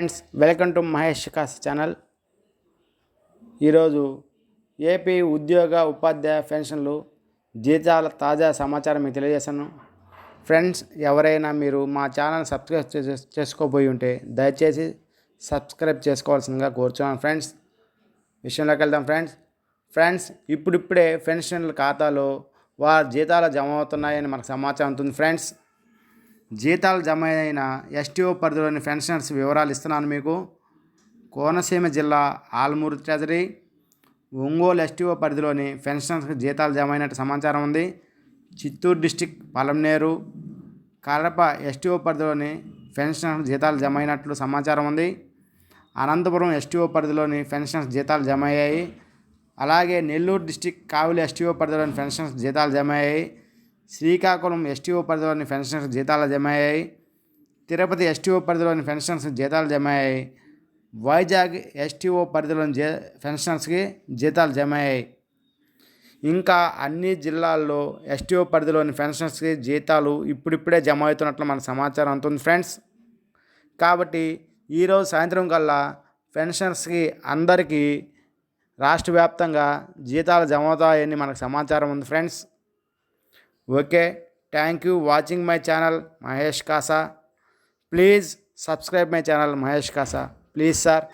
Friends welcome to Mahesh Kasa channel. ఈరోజు AP ఉద్యోగ ఉపాధ్యాయ పెన్షన్లు జీతాల తాజా సమాచారం మీకు తెలియజేశాను ఫ్రెండ్స్ ఎవరైనా మీరు మా ఛానల్ సబ్స్క్రైబ్ చేసుకోబోయి ఉంటే దయచేసి సబ్స్క్రైబ్ చేసుకోవాల్సిందిగా కోరుచున్నాను ఫ్రెండ్స్. విషయంలోకి వెళ్దాం ఫ్రెండ్స్. ఫ్రెండ్స్ ఇప్పుడిప్పుడే పెన్షన్ల ఖాతాలో వారి జీతాలు జమ అవుతున్నాయని మనకు సమాచారం ఉంటుంది ఫ్రెండ్స్. జీతాలు జమ అయిన ఎస్టీఓ పరిధిలోని పెన్షనర్స్ వివరాలు ఇస్తున్నాను మీకు. కోనసీమ జిల్లా ఆల్మూరు ట్రెజరీ ఒంగోలు ఎస్టీఓ పరిధిలోని పెన్షనర్స్కి జీతాలు జమ అయినట్టు సమాచారం ఉంది. చిత్తూరు డిస్టిక్ పలంనేరు కడప ఎస్టీఓ పరిధిలోని పెన్షనర్స్ జీతాలు జమ అయినట్లు సమాచారం ఉంది. అనంతపురం ఎస్టీఓ పరిధిలోని పెన్షనర్స్ జీతాలు జమ అయ్యాయి అలాగే నెల్లూరు డిస్టిక్ కావులి ఎస్టీఓ పరిధిలోని పెన్షనర్స్ జీతాలు జమ అయ్యాయి శ్రీకాకుళం ఎస్టీఓ పరిధిలోని పెన్షనర్స్ జీతాలు జమ అయ్యాయి తిరుపతి ఎస్టీఓ పరిధిలోని పెన్షనర్స్ జీతాలు జమ అయ్యాయి వైజాగ్ ఎస్టీఓ పరిధిలోని జీ పెన్షనర్స్కి జీతాలు జమ అయ్యాయి ఇంకా అన్ని జిల్లాల్లో ఎస్టీఓ పరిధిలోని పెన్షనర్స్కి జీతాలు ఇప్పుడిప్పుడే జమ అవుతున్నట్లు మన సమాచారం అందుతుంది ఫ్రెండ్స్. కాబట్టి ఈరోజు సాయంత్రం కల్లా పెన్షనర్స్కి అందరికీ రాష్ట్ర వ్యాప్తంగా జీతాలు జమ అవుతాయని మనకు సమాచారం ఉంది friends. Okay thank you watching my channel Mahesh Kasa please subscribe my channel Mahesh Kasa please sir